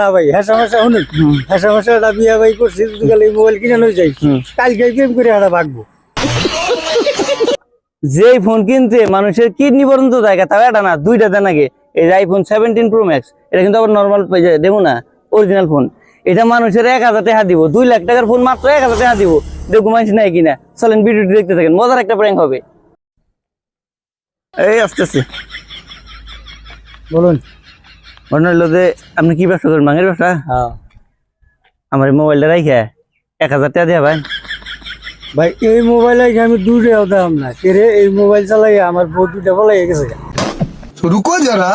না ভাই হ্যাঁ সমস্যা শুনুন হ্যাঁ সমস্যা বিয়া ভাই করছি যদি মোবাইল কিনে লই যাই। কালকে প্রেম করে এটা ভাগবো। যেই ফোন কিনতে মানুষের কিডনি পর্যন্ত জায়গা তাও এটা না দুইটা দেন আগে এই যে আইফোন সেভেন্টিন প্রো ম্যাক্স এটা কিন্তু আবার নর্মাল দেবো না অরিজিনাল ফোন এটা মানুষের এক হাজার টাকা দিব দুই লাখ টাকার ফোন মাত্র এক হাজার টাকা দিব। দেখব মানুষ নাই কিনা। চলেন ভিডিওটি দেখতে থাকেন মজার একটা প্র্যাঙ্ক হবে। এই আস্তে আস্তে বলুন। মনে হইল যে আপনি কি ব্যবসা করেন? মাঙের ব্যবসা? হ্যাঁ। আমার মোবাইলটা রাইখে এক হাজার টাকা দেয়া ভাই। ভাই এই মোবাইল রাইখে আমি দুটো দাম না। কেরে এই মোবাইল চালাই আমার বউ দুটা বলাই গেছে। রুকো যারা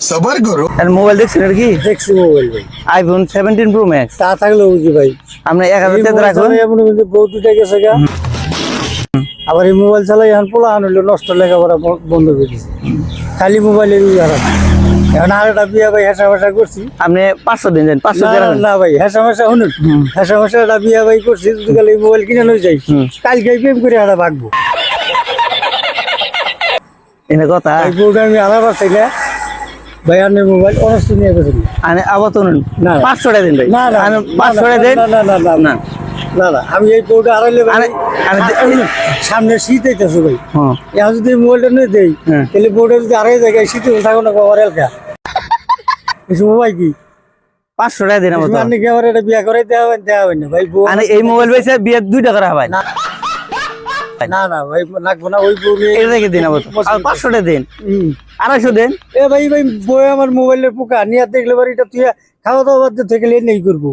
সবার করো। আর মোবাইল দেখছেন আর কি? দেখছি মোবাইল ভাই। আইফোন 17 প্রো ম্যাক্স তা থাকল কি ভাই। আমরা 1000 টাকা রাখুন। এমন কিন্তু বহুত দুটা গেছে গা। আবার এই মোবাইল চালাই এখন পোলা আনলো নষ্ট লেখা পড়া বন্ধ করে দিছে। খালি মোবাইলের ইউজ এখন আর একটা বিয়া ভাই হেসা ফেসা করছি। আপনি পাঁচশো দিন দেন পাঁচশো না, না, ভাই হেসা ফেসা শুনুন। হেসা ফেসা একটা বিয়া ভাই করছি যদি কালে এই মোবাইল কিনে লই যাই কালকে প্রেম করে ভাগবো। এনে কথা। এই বউটা আমি ভাই মোবাইল অনস্ত নিয়ে আনে আবার তো। না। পাঁচশো টাকা দিন ভাই। না না। পাঁচশো টাকা না, না না না না না। না। না আমি এই বউটা হারাইলে ভাই সামনে শীত আইতেছে ভাই। হ্যাঁ। এখন যদি মোবাইলটা নিয়ে দেই হ্যাঁ। তাহলে বউটা যদি আড়াই জায়গায় শীতে থাকো না বাবার এলাকা মোবাইল কি? পাঁচশো টাকা দিন আমার এটা বিয়া করে দেওয়া হবে দেওয়া হবে না ভাই এই মোবাইল বিয়ে হয় না। না না ভাই লাগবো না ওই বউ নিয়ে এটা রেখে দিন আবার তো। আর পাঁচশো টাকা দিন। আড়াইশো দেন। এ ভাই ভাই বই আমার মোবাইলের পোকা নিয়ে দেখলে বাড়ি এটা তুই খাওয়া দাওয়া বাদ দিয়ে থেকে নেই করব।